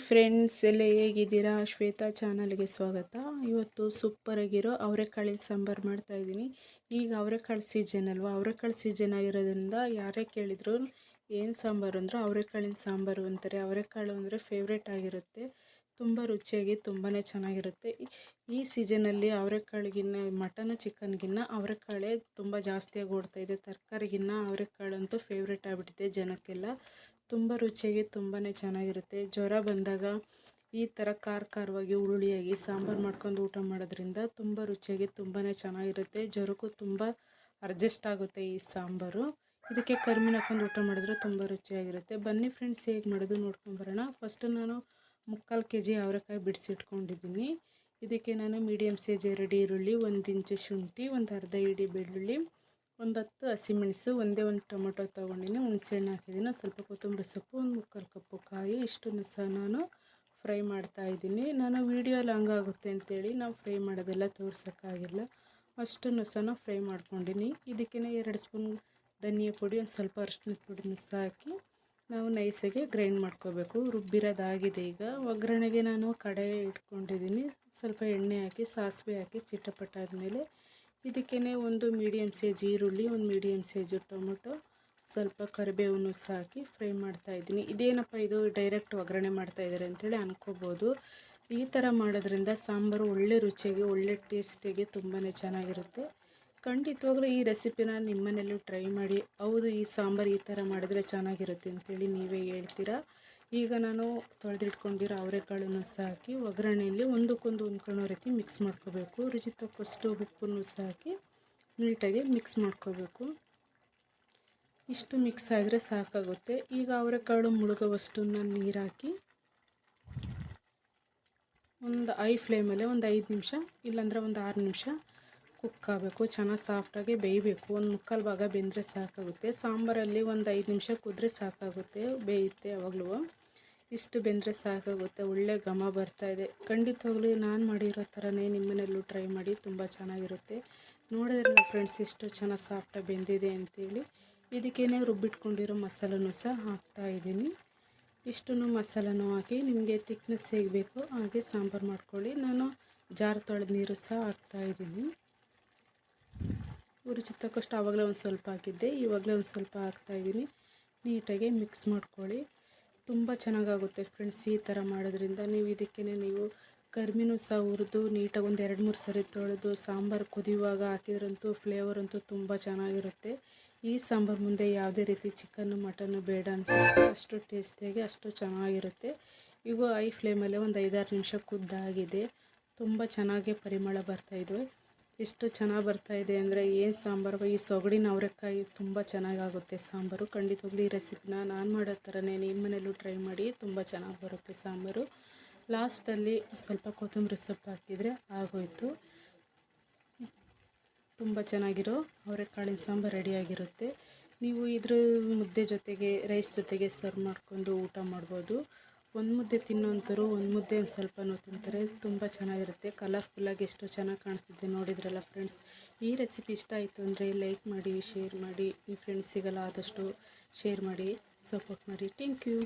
Friends, ಎಲ್ಲ ಹೇಗಿದ್ದೀರಾ? ಶ್ವೇತಾ ಚಾನಲ್ಗೆ ಸ್ವಾಗತ. ಇವತ್ತು ಸೂಪರಾಗಿರೋ ಅವರೆಕಾಳಿನ ಸಾಂಬಾರು ಮಾಡ್ತಾಯಿದ್ದೀನಿ ಈಗ ಅವರೆಕಾಳು ಸೀಸನ್ ಅಲ್ವಾ? ಅವರೆಕಾಳು ಸೀಸನ್ ಆಗಿರೋದ್ರಿಂದ ಯಾರೇ ಕೇಳಿದ್ರು ಏನು ಸಾಂಬಾರು ಅಂದ್ರೆ ಅವರೆಕಾಳಿನ ಸಾಂಬಾರು ಅಂತಾರೆ. ಅವರೆಕಾಳು ಅಂದರೆ ಫೇವ್ರೇಟ್ ಆಗಿರುತ್ತೆ. ತುಂಬ ರುಚಿಯಾಗಿ ತುಂಬಾ ಚೆನ್ನಾಗಿರುತ್ತೆ. ಈ ಸೀಸನಲ್ಲಿ ಅವರೆಕಾಳಿಗಿನ್ನ, ಮಟನ್, ಚಿಕನ್ಗಿನ್ನ ಅವರೆಕಾಳೆ ತುಂಬ ಜಾಸ್ತಿಯಾಗಿ ಓಡ್ತಾಯಿದೆ ತರಕಾರಿಗಿನ್ನ ಅವರೆಕಾಳಂತೂ ಫೇವ್ರೇಟ್ ಆಗಿಬಿಟ್ಟಿದೆ ಜನಕ್ಕೆಲ್ಲ. ತುಂಬ ರುಚಿಯಾಗಿ ತುಂಬಾ ಚೆನ್ನಾಗಿರುತ್ತೆ. ಜ್ವರ ಬಂದಾಗ ಈ ಥರ ಖಾರ ಖಾರವಾಗಿ ಹುರುಳಿಯಾಗಿ ಸಾಂಬಾರು ಮಾಡ್ಕೊಂಡು ಊಟ ಮಾಡೋದ್ರಿಂದ ತುಂಬ ರುಚಿಯಾಗಿ ತುಂಬಾ ಚೆನ್ನಾಗಿರುತ್ತೆ. ಜ್ವರಕ್ಕೂ ತುಂಬ ಅಡ್ಜಸ್ಟ್ ಆಗುತ್ತೆ ಈ ಸಾಂಬಾರು. ಇದಕ್ಕೆ ಕರ್ಮಿನ ಹಾಕೊಂಡು ಊಟ ಮಾಡಿದ್ರೆ ತುಂಬ ರುಚಿಯಾಗಿರುತ್ತೆ. ಬನ್ನಿ ಫ್ರೆಂಡ್ಸ್, ಹೇಗೆ ಮಾಡೋದು ನೋಡ್ಕೊಂಬರೋಣ ಫಸ್ಟು ನಾನು ಮುಕ್ಕಾಲು ಕೆ ಜಿ ಅವರೆಕಾಯಿ ಬಿಡಿಸಿಟ್ಕೊಂಡಿದ್ದೀನಿ ಇದಕ್ಕೆ ನಾನು ಮೀಡಿಯಮ್ ಸೈಜ್ ಎರಡು ಈರುಳ್ಳಿ, ಒಂದು ಇಂಚು ಶುಂಠಿ, ಒಂದು ಅರ್ಧ ಇಡಿ ಬೆಳ್ಳುಳ್ಳಿ ಒಂದು ಹತ್ತು ಹಸಿಮೆಣಸು ಒಂದೇ ಒಂದು ಟೊಮೊಟೊ ತೊಗೊಂಡಿನಿ, ಹುಣಸೆಹಣ್ಣು ಹಾಕಿದ್ದೀನಿ ಸ್ವಲ್ಪ ಕೊತ್ತಂಬರಿ ಸೊಪ್ಪು, ಒಂದು ಮುಕ್ಕಾಲು ಕಪ್ಪು ಕಾಯಿ, ಇಷ್ಟನ್ನು ಸಹ ನಾನು ಫ್ರೈ ಮಾಡ್ತಾ ಇದ್ದೀನಿ. ನಾನು ವೀಡಿಯೋಲಿ ಹಂಗಾಗುತ್ತೆ ಅಂತೇಳಿ ನಾವು ಫ್ರೈ ಮಾಡೋದೆಲ್ಲ ತೋರ್ಸೋಕ್ಕಾಗಿಲ್ಲ. ಅಷ್ಟನ್ನು ಸಹ ಫ್ರೈ ಮಾಡ್ಕೊಂಡಿನಿ. ಇದಕ್ಕೇ ಎರಡು ಸ್ಪೂನ್ ಧನಿಯಾ ಪುಡಿ, ಒಂದು ಸ್ವಲ್ಪ ಅರಿಶಿನ ಪುಡಿನೂ ಸಹ ಹಾಕಿ ನಾವು ನೈಸಾಗಿ ಗ್ರೈಂಡ್ ಮಾಡ್ಕೋಬೇಕು. ರುಬ್ಬಿರೋದಾಗಿದೆ ಈಗ. ಒಗ್ಗರಣೆಗೆ ನಾನು ಕಡೆ ಇಟ್ಕೊಂಡಿದ್ದೀನಿ ಸ್ವಲ್ಪ ಎಣ್ಣೆ ಹಾಕಿ, ಸಾಸಿವೆ ಹಾಕಿ ಚಿಟ್ಟಪಟ್ಟ ಆದಮೇಲೆ ಇದಕ್ಕೇ ಒಂದು ಮೀಡಿಯಮ್ ಸೈಜ್ ಈರುಳ್ಳಿ, ಒಂದು ಮೀಡಿಯಮ್ ಸೈಜು ಟೊಮೊಟೊ, ಸ್ವಲ್ಪ ಕರಿಬೇವನ್ನು ಸಾಕಿ ಫ್ರೈ ಮಾಡ್ತಾ ಇದ್ದೀನಿ. ಇದೇನಪ್ಪ ಇದು ಡೈರೆಕ್ಟ್ ಒಗ್ಗರಣೆ ಮಾಡ್ತಾಯಿದ್ದಾರೆ ಅಂಥೇಳಿ ಅನ್ಕೋಬೋದು. ಈ ಥರ ಮಾಡೋದ್ರಿಂದ ಸಾಂಬಾರು ಒಳ್ಳೆ ರುಚಿಯಾಗಿ, ಒಳ್ಳೆ ಟೇಸ್ಟಿಗೆ ತುಂಬಾ ಚೆನ್ನಾಗಿರುತ್ತೆ. ಖಂಡಿತವಾಗಲೂ ಈ ರೆಸಿಪಿನ ನಿಮ್ಮನೆಯಲ್ಲೂ ಟ್ರೈ ಮಾಡಿ. ಹೌದು, ಈ ಸಾಂಬಾರು ಈ ಥರ ಮಾಡಿದ್ರೆ ಚೆನ್ನಾಗಿರುತ್ತೆ ಅಂತೇಳಿ ನೀವೇ ಹೇಳ್ತೀರಾ? ಈಗ ನಾನು ತೊಳೆದಿಟ್ಕೊಂಡಿರೋ ಅವರೆಕಾಳನ್ನು ಸಾಕಿ ಒಗ್ಗರಣೆಯಲ್ಲಿ ಒಂದಕ್ಕೊಂದು ಹೊಂದ್ಕೊಳ್ಳೋ ರೀತಿ ಮಿಕ್ಸ್ ಮಾಡ್ಕೋಬೇಕು. ರುಚಿ ತಕ್ಕಷ್ಟು ಉಪ್ಪನ್ನು ಸಹ ಹಾಕಿ ನೀಟಾಗಿ ಮಿಕ್ಸ್ ಮಾಡ್ಕೋಬೇಕು. ಇಷ್ಟು ಮಿಕ್ಸ್ ಆದರೆ ಸಾಕಾಗುತ್ತೆ. ಈಗ ಅವರೆಕಾಳು ಮುಳುಗೋವಷ್ಟನ್ನು ನೀರು ಹಾಕಿ ಒಂದು ಐ ಫ್ಲೇಮಲ್ಲೇ ಒಂದು ಐದು ನಿಮಿಷ ಇಲ್ಲಾಂದರೆ ಒಂದು ಆರು ನಿಮಿಷ ಕುಕ್ ಆಗಬೇಕು. ಚೆನ್ನಾಗಿ ಸಾಫ್ಟಾಗಿ ಬೇಯಬೇಕು. ಒಂದು ಮುಕ್ಕಾಲು ಭಾಗ ಬೆಂದರೆ ಸಾಕಾಗುತ್ತೆ. ಸಾಂಬಾರಲ್ಲಿ ಒಂದು ಐದು ನಿಮಿಷ ಕುದ್ರೆ ಸಾಕಾಗುತ್ತೆ. ಬೇಯುತ್ತೆ ಯಾವಾಗಲೂ. ಇಷ್ಟು ಬೆಂದರೆ ಸಾಕಾಗುತ್ತೆ, ಒಳ್ಳೆ ಘಮ ಬರ್ತಾಯಿದೆ ಖಂಡಿತವಾಗ್ಲೂ ನಾನು ಮಾಡಿರೋ ಥರನೇ ನಿಮ್ಮನೆಲ್ಲೂ ಟ್ರೈ ಮಾಡಿ ತುಂಬ ಚೆನ್ನಾಗಿರುತ್ತೆ. ನೋಡಿದ್ರೆ ಫ್ರೆಂಡ್ಸ್ ಇಷ್ಟು ಚೆನ್ನಾಗಿ ಸಾಫ್ಟಾಗಿ ಬೆಂದಿದೆ ಅಂತೇಳಿ ಇದಕ್ಕೇನೆ ರುಬ್ಬಿಟ್ಕೊಂಡಿರೋ ಮಸಾಲನೂ ಸಹ ಹಾಕ್ತಾಯಿದ್ದೀನಿ ಇಷ್ಟನ್ನು ಮಸಾಲನೂ ಹಾಕಿ ನಿಮಗೆ ತಿಕ್ನೆಸ್ ಹೇಗೆ ಬೇಕೋ ಹಾಗೆ ಸಾಂಬಾರು ಮಾಡ್ಕೊಳ್ಳಿ. ನಾನು ಜಾರ್ ತೊಳೆದ ನೀರು ಸಹ ಹಾಕ್ತಾಯಿದ್ದೀನಿ ರುಚಿ ತಕ್ಕಷ್ಟು ಆವಾಗಲೇ ಒಂದು ಸ್ವಲ್ಪ ಹಾಕಿದ್ದೆ, ಇವಾಗಲೇ ಒಂದು ಸ್ವಲ್ಪ ಹಾಕ್ತಾಯಿದ್ದೀನಿ ನೀಟಾಗಿ ಮಿಕ್ಸ್ ಮಾಡ್ಕೊಳ್ಳಿ. ತುಂಬ ಚೆನ್ನಾಗಾಗುತ್ತೆ ಫ್ರೆಂಡ್ಸ್ ಈ ಥರ ಮಾಡೋದ್ರಿಂದ. ನೀವು ಇದಕ್ಕೇ ನೀವು ಕರ್ಮಿನೂ ಸಹ ಹುರಿದು ನೀಟಾಗಿ ಒಂದು ಎರಡು ಮೂರು ಸರಿ ತೊಳೆದು ಸಾಂಬಾರು ಕುದಿಯುವಾಗ ಹಾಕಿದ್ರಂತೂ ಫ್ಲೇವರ್ ಅಂತೂ ತುಂಬ ಚೆನ್ನಾಗಿರುತ್ತೆ. ಈ ಸಾಂಬಾರು ಮುಂದೆ ಯಾವುದೇ ರೀತಿ ಚಿಕನ್ನು ಮಟನ್ನು ಬೇಡ ಅನ್ಸುತ್ತೆ. ಅಷ್ಟು ಟೇಸ್ಟಿಯಾಗಿ ಅಷ್ಟು ಚೆನ್ನಾಗಿರುತ್ತೆ. ಈಗ ಐ ಫ್ಲೇಮಲ್ಲೇ ಒಂದು ಐದಾರು ನಿಮಿಷ ಕುದ್ದಾಗಿದೆ. ತುಂಬ ಚೆನ್ನಾಗಿ ಪರಿಮಳ ಬರ್ತಾಯಿದ್ವಿ ಎಷ್ಟು ಚೆನ್ನಾಗಿ ಇದೆ ಅಂದರೆ ಏನು ಸಾಂಬಾರು? ಈ ಸೊಗಡಿನ ಅವರೆಕಾಯಿ ತುಂಬ ಚೆನ್ನಾಗಾಗುತ್ತೆ ಸಾಂಬಾರು. ಖಂಡಿತವಾಗ್ಲೂ ಈ ರೆಸಿಪಿನ ನಾನು ಮಾಡೋ ಥರನೇ ನಿಮ್ಮ ಮನೇಲೂ ಟ್ರೈ ಮಾಡಿ, ತುಂಬ ಚೆನ್ನಾಗಿ ಬರುತ್ತೆ ಸಾಂಬಾರು. ಲಾಸ್ಟಲ್ಲಿ ಸ್ವಲ್ಪ ಕೊತ್ತಂಬರಿ ಸೊಪ್ಪು ಹಾಕಿದರೆ ಆಗೋಯಿತು. ತುಂಬ ಚೆನ್ನಾಗಿರೋ ಅವರೆಕಾಳಿನ ಸಾಂಬಾರು ರೆಡಿಯಾಗಿರುತ್ತೆ ನೀವು ಇದ್ರ ಮುದ್ದೆ ಜೊತೆಗೆ ರೈಸ್ ಜೊತೆಗೆ ಸರ್ವ್ ಮಾಡಿಕೊಂಡು ಊಟ ಮಾಡ್ಬೋದು. ಒಂದು ಮುದ್ದೆ ತಿನ್ನೋಂಥರು ಒಂದು ಮುದ್ದೆ ಒಂದು ಸ್ವಲ್ಪನೂ ತಿಂತಾರೆ. ತುಂಬ ಚೆನ್ನಾಗಿರುತ್ತೆ. ಕಲರ್ಫುಲ್ಲಾಗಿ ಎಷ್ಟು ಚೆನ್ನಾಗಿ ಕಾಣಿಸ್ತಿದೆ ನೋಡಿದ್ರಲ್ಲ ಫ್ರೆಂಡ್ಸ್ ಈ ರೆಸಿಪಿ ಇಷ್ಟ ಆಯಿತು ಅಂದರೆ ಲೈಕ್ ಮಾಡಿ ಶೇರ್ ಮಾಡಿ ನಿಮ್ಮ ಫ್ರೆಂಡ್ಸಿಗೆಲ್ಲ ಆದಷ್ಟು ಶೇರ್ ಮಾಡಿ ಸಪೋರ್ಟ್ ಮಾಡಿ. Thank you